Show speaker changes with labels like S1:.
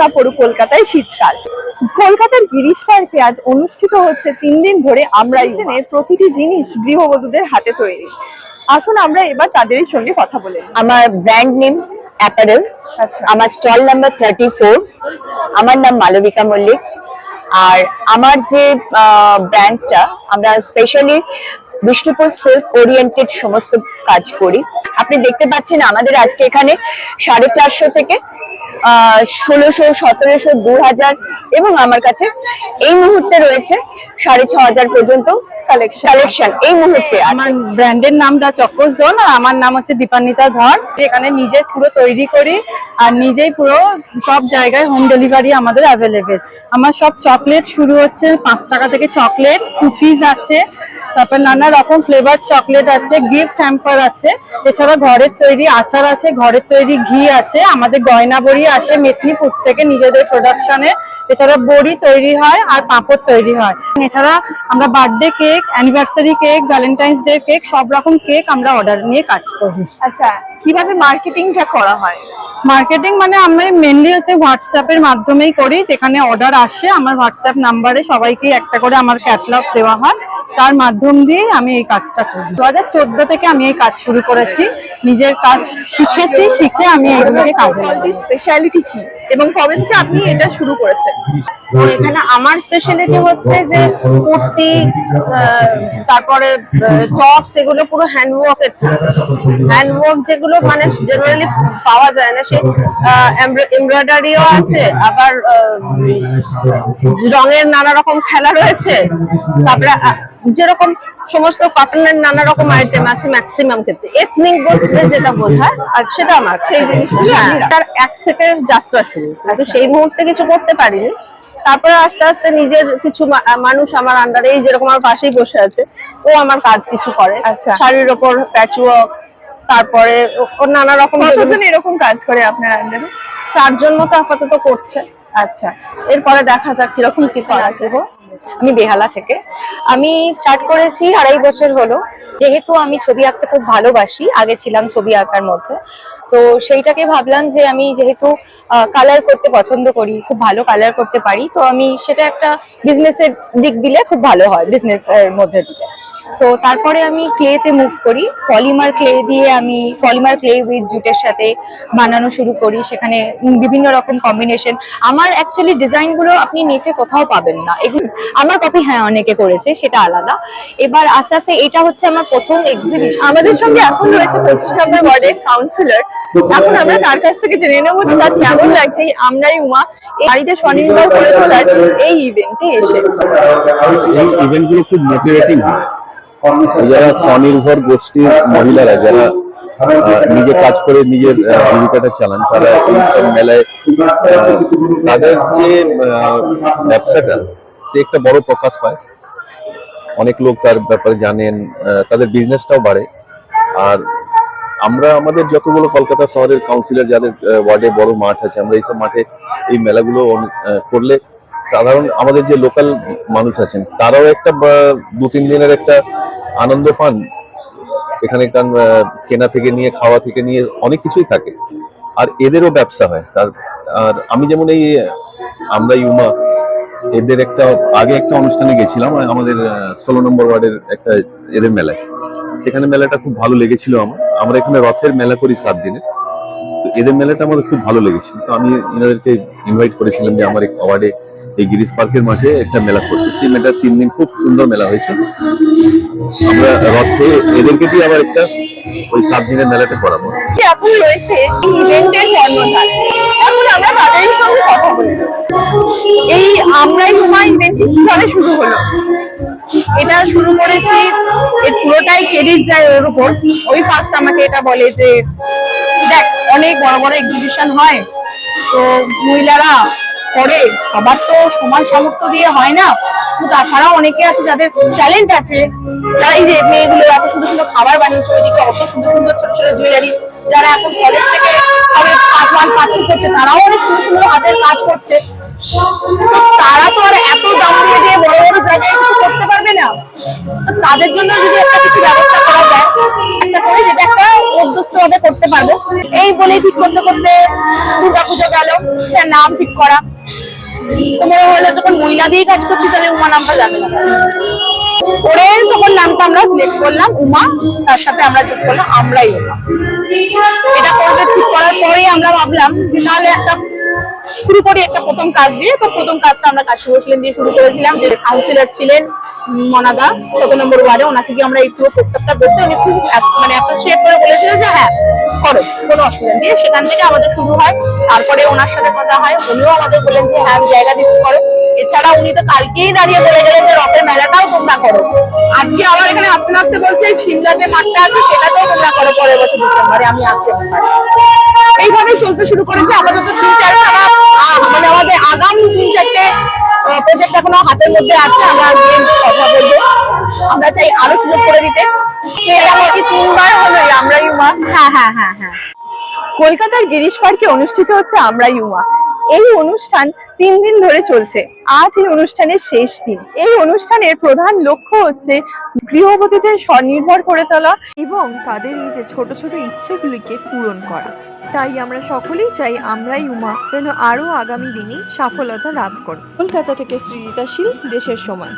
S1: না পড়ুক কলকাতায় শীতকাল। কলকাতার গিরিশ পার্কে আজ অনুষ্ঠিত হচ্ছে তিন দিন ধরে আমরা এখানে প্রতিটি জিনিস গৃহবধূদের হাতে তৈরি। আসুন আমরা এবার তাদেরই সঙ্গে কথা বলে
S2: আমার ব্র্যান্ড নেম অ্যাপারেল
S1: আচ্ছা।
S2: আমার স্টল নাম্বার থার্টি ফোর আমার নাম মালবিকা মল্লিক। আর আমার যে ব্র্যান্ডটা আমরা স্পেশালি বিষ্ণুপুর সিল্ক ওরিয়েন্টেড সমস্ত কাজ করি। আপনি দেখতে পাচ্ছেন আমাদের আজকে এখানে সাড়ে চারশো থেকে ষোলোশো সতেরোশো দু হাজার এবং আমার কাছে এই মুহূর্তে রয়েছে সাড়ে ছ হাজার পর্যন্ত কালেকশন এই মুহূর্তে
S3: আমার ব্র্যান্ডের নাম দা চক্কস জোন আর আমার নাম হচ্ছে দীপান্বিতা ধর। এখানে নিজে পুরো তৈরি করি আর নিজেই পুরো সব জায়গায় হোম ডেলিভারি আমাদের অ্যাভেলেবেল আমার সব চকলেট শুরু হচ্ছে পাঁচ টাকা থেকে চকলেট কুকিজ আছে তারপর নানা রকম ফ্লেভার চকলেট আছে গিফট হ্যাম্পার আছে এছাড়া ঘরের তৈরি আচার আছে, ঘরের তৈরি ঘি আছে, আমাদের গয়না বড়ি আসে মেদিনীপুর থেকে নিজেদের প্রোডাকশনে এছাড়া বড়ি তৈরি হয় আর পাঁপড় তৈরি হয়। এছাড়া আমরা birthday cake anniversary cake valentine's day cake সব রকম কেক আমরা অর্ডার নিয়ে কাজ করি।
S1: আচ্ছা কীভাবে মার্কেটিংটা করা হয়?
S3: মার্কেটিং মানে আমরা মেনলি হচ্ছে হোয়াটসঅ্যাপের মাধ্যমেই করি যেখানে অর্ডার আসে আমার হোয়াটসঅ্যাপ নাম্বারে সবাইকে একটা করে আমার ক্যাটালগ দেওয়া হয়। তার মাধ্যম দিয়ে আমি এই কাজটা করি। দু হাজার চোদ্দ থেকে আমি এই কাজ শুরু করেছি নিজের কাজ শিখেছি শিখে আমি এইগুলোকে কাজে
S1: স্পেশালিটি কি? এবং কবে থেকে আপনি এটা শুরু করেছেন?
S2: তো এখানে আমার স্পেশালিটি হচ্ছে যে কুর্তি আহ, তারপরে টপস এগুলো পুরো হ্যান্ডওয়ার্ক এর হ্যান্ডওয়ার্ক যেগুলো মানে জেনারেলি পাওয়া যায় না। সে এমব্রয়ডারিও আছে আবার রঙের নানা রকম খেলা রয়েছে। তারপরে যেরকম সমস্ত কটনের নানা রকম আইটেম আছে ম্যাক্সিমাম ক্ষেত্রে। এথনিক বলতে যেটা বোঝায় আর সেটা আমার সেই জিনিসগুলো তার এক থেকে যাত্রা শুরু কিন্তু সেই মুহূর্তে কিছু করতে পারিনি। তারপরে আস্তে আস্তে নিজের কিছু মানুষ আমার আন্ডারে এই যেরকম আমার পাশেই বসে আছে ও আমার কাজ কিছু করে।
S1: আচ্ছা।
S3: শাড়ির ওপর প্যাচওয়ার্ক
S2: তারপরে ও- ও নানা রকম
S1: কতজন এরকম কাজ করে আপনার আন্ডারে
S2: চারজন মতো আপাতত করছে।
S1: আচ্ছা
S2: এরপরে দেখা যাক কীরকম কি করা যাব। আমি বেহালা থেকে। আমি স্টার্ট করেছি আড়াই বছর হলো। যেহেতু আমি ছবি আঁকতে খুব ভালোবাসি, আগে ছিলাম ছবি আঁকার মধ্যে। তো সেইটাকে ভাবলাম যে আমি যেহেতু কালার করতে পছন্দ করি, খুব ভালো কালার করতে পারি, তো আমি সেটা একটা বিজনেসের দিক দিলে খুব ভালো হয় বিজনেস এর মধ্যে দিলে। তো তারপরে আমি ক্লেতে মুভ করি পলিমার ক্লে দিয়ে আমি পলিমার ক্লে উইথ জুটের সাথে বানানো শুরু করি, সেখানে বিভিন্ন রকম কম্বিনেশন আমার অ্যাকচুয়ালি ডিজাইনগুলো আপনি নেটে কোথাও পাবেন না। এগুলো, আমার কপি হ্যাঁ অনেকে করেছে, সেটা আলাদা। এবার আস্তে আস্তে এটা হচ্ছে আমার প্রথম এক্সিবিশন
S1: আমাদের সঙ্গে এখন রয়েছে পঁচিশ নম্বর ওয়ার্ডের কাউন্সিলর এখন আমরা তার কাছ থেকে জেনে নেব যে তার কেমন লাগছে এই আমরাই উমা। বাড়িতে স্বনির্ভর করে তোলার এই ইভেন্টে এসে।
S4: এই ইভেন্টগুলো খুব মোটিভেটিং হয়। যারা স্বনির্ভর গোষ্ঠীর মহিলারা যারা নিজে কাজ করে নিজের জীবিকাটা চালান তারা মেলায় তাদের যে ব্যবসাটা সে একটা বড় প্রকাশ পায়। অনেক লোক তার ব্যাপারে জানেন তাদের বিজনেসটাও বাড়ে। আর আমরা, আমাদের যতগুলো কলকাতা শহরের কাউন্সিলর যাদের ওয়ার্ডে বড় মাঠ আছে, আমরা এইসব মাঠে এই মেলাগুলো করলে সাধারণ আমাদের যে লোকাল মানুষ আছেন, তারাও একটা দু তিন দিনের একটা আনন্দ পান। এখানে কেনা থেকে নিয়ে, খাওয়া থেকে নিয়ে অনেক কিছুই থাকে। আর এদেরও ব্যবসা হয়। তার, আর আমি যেমন এই, আমরা ইউমা এদের একটা, আগে একটা অনুষ্ঠানে গেছিলাম আমাদের ষোলো নম্বর ওয়ার্ডের একটা এদের মেলায়। সেখানে মেলাটা খুব ভালো লেগেছিল আমার। আমরা এখানে রথের মেলা করি সাত দিনে। তো এদের মেলাটা আমাদের খুব ভালো লেগেছিল। তো আমি এনাদেরকে ইনভাইট করেছিলাম যে আমার এক ওয়ার্ডে এই গিরিশ পার্কের মাঠে একটা মেলা করতে সেই মেলাটা তিন দিন খুব সুন্দর মেলা হয়েছে। আমরা রথে এদেরকে দিয়ে আবার একটা ওই সাত দিনের মেলাটা করাবো।
S1: এখন রয়েছে ইভেন্টের কর্ণধার এখন আমরা তাদের সঙ্গে এই আমরাই উমা ইভেন্টটি কীভাবে শুরু হলো?
S3: এটা শুরু করেছি এর পুরোটাই ক্রেডিট যায় ওর উপর। ওই ফার্স্ট আমাকে এটা বলে যে, দেখ, অনেক বড় বড় এক্সিবিশন হয়। তো মহিলারা করে। সবার তো সমান সামর্থ্য দিয়ে হয় না। তো তাছাড়াও অনেকে আছে যাদের ট্যালেন্ট আছে। যারা এই যে মেয়েগুলো এত সুন্দর সুন্দর খাবার বানিয়েছে, ওইদিকে অত সুন্দর সুন্দর ছোট ছোট জুয়েলারি যারা এখন কলেজ থেকে তারাও অনেক সুন্দর সুন্দর হাতের কাজ করছে। তারা তো আর এত দাম দিয়ে দিয়ে বড় বড় জায়গায় কিছু করতে পারবে না। তাদের জন্য যদি একটা কিছু ব্যবস্থা করা যায়,
S5: একটা করে যেটা একটা মধ্যস্থ ভাবে করতে পারব। এই বলে ঠিক করতে করতে দুর্গাপুজো গেল। নাম ঠিক করা। তোমার হলে যখন মহিলা দিয়ে কাজ করছি, তাহলে উমা নামটা যাবে না। করে তখন নামটা আমরা সিলেক্ট করলাম, উমা, তার সাথে আমরা যোগ করলাম, আমরাই উমা। এটা করতে ঠিক করার পরেই আমরা ভাবলাম যে তাহলে একটা শুরু করি একটা প্রথম কাজ দিয়ে, তো প্রথম কাজটা আমরা কাশি হোসেন দিয়ে শুরু করেছিলাম, যে কাউন্সিলর ছিলেন মনাদা কত নম্বর ওয়ার্ডে, ওনাকে গিয়ে আমরা এই পুরো প্রস্তাবটা বলতে উনি খুব মানে অ্যাপ্রিসিয়েট করে বলেছিলেন যে হ্যাঁ করো, কোনো অসুবিধা সেখান থেকে আমাদের শুরু হয়, তারপরে ওনার সাথে কথা হয়, উনিও আমাদের বলেন যে হ্যাঁ আমি জায়গা দিচ্ছি, করো। এছাড়া উনি তো কালকেই দাঁড়িয়ে বলে গেলেন যে রথের মেলাটাও তোমরা করো। আজকে আবার এখানে আসতে আসতে বলছে সিমলাতে মাঠটা আছে, সেটাতেও তোমরা করো, পরের বছর ডিসেম্বরে, আমি ওখানে। এইভাবে চলতে শুরু করেছে, আপাতত তিন চারটা আহ, মানে আমাদের আগামী তিন চারটে প্রজেক্ট এখনও হাতের মধ্যে আছে, আমরা কথা বলব। আমরা চাই আরও সুযোগ করে দিতে।
S1: তিনবার হলো আমরা আমরাই উমা।
S5: হ্যাঁ হ্যাঁ হ্যাঁ হ্যাঁ।
S1: কলকাতার গিরিশ পার্কে অনুষ্ঠিত হচ্ছে আমরা উমা। এই অনুষ্ঠান তিন দিন ধরে চলছে। আজ এই অনুষ্ঠানের শেষ দিন। এই অনুষ্ঠানের প্রধান লক্ষ্য হচ্ছে গৃহবধূদের স্বনির্ভর করে তোলা
S6: এবং তাদের এই যে ছোট ছোট ইচ্ছেগুলিকে পূরণ করা। তাই আমরা সকলেই চাই আমরাই উমা যেন আরও আগামী দিনে সফলতা লাভ করে কলকাতা থেকে সৃজিতা শীল, দেশের সময়।